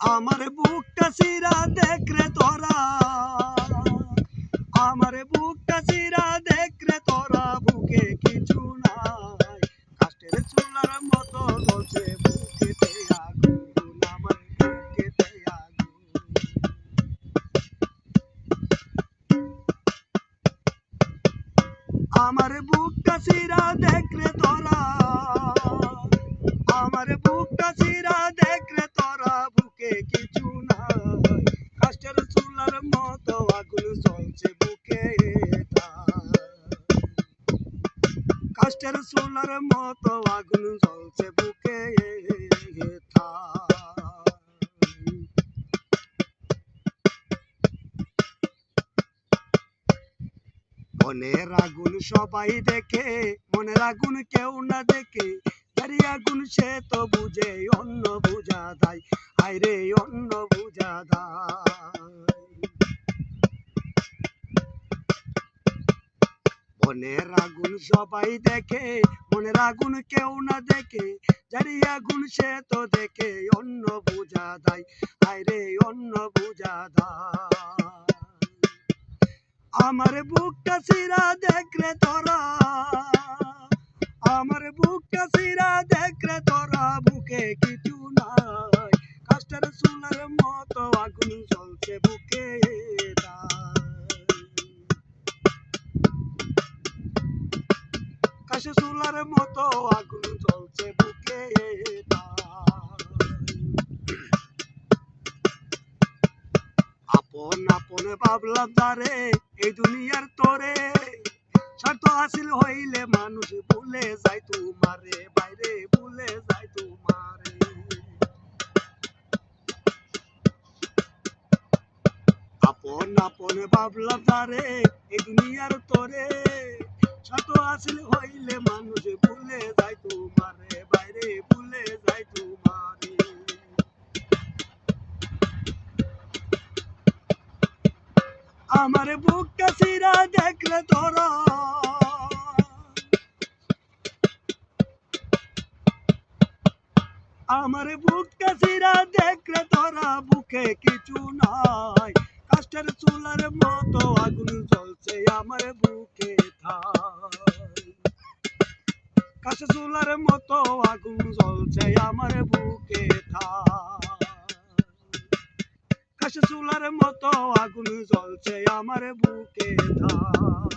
আমার বুকটা সিরা দেখ রে তোরা। আমার বুকটা সিরা দেখ রে তোরা, বুকে কিছু নাই। কাষ্টের চুলার মতো আগুন, আমার আমার বুকটা সিরা দেখ রে তোরা। আমার বুকটা চিরা চুলার মতো আগুন জ্বলছে বুকে মনের আগুন সবাই দেখে, মনের আগুন কেউ না দেখে। তারি আগুন সে তো বুঝে অন্য বুঝা দেয় আইরে অন্য বুঝা দেয় মনের আগুন সবাই দেখে মনের আগুন কেউ না দেখে যারি আগুন সে তো দেখে অন্য বুঝা দেয় আইরে অন্য বুঝা দেয়। আমার বুকটা চিরা দেখ রে তোরা, আমার বুকটা চিরা দেখ রে তোরা, বুকে কিছু নাই কাষ্টের চুলার কাশে চুলার মতো আগুন জ্বলছে বুকে আপন আপন ভাবলাম, তারে, এই দুনিয়ার তোরে। স্বার্থ হাসিল হইলে মানুষ ভুলে যায় তোমারে, বাইরে ভুলে যায় তোমারে। আপন আপন ভাবলাম, তারে, এই দুনিয়ার তোরে। স্বার্থ হাসিল হইলে মানুষ ভুলে যায় তোমারে, বাইরে ভুলে যায় তোমারে। আমার বুকটা চিরা দেখলে তোরা। আমার বুকটা চিরা দেখলে তোরা, বুকে কিছু নাই। কাষ্টের চুলার মতো আগুন জ্বলছে আমার বুকে। কাছে চুলার মতো আগুন জ্বলছে আমার বুকে কাছে চুলার মতো আগুন জ্বলছে আমার বুকে থাই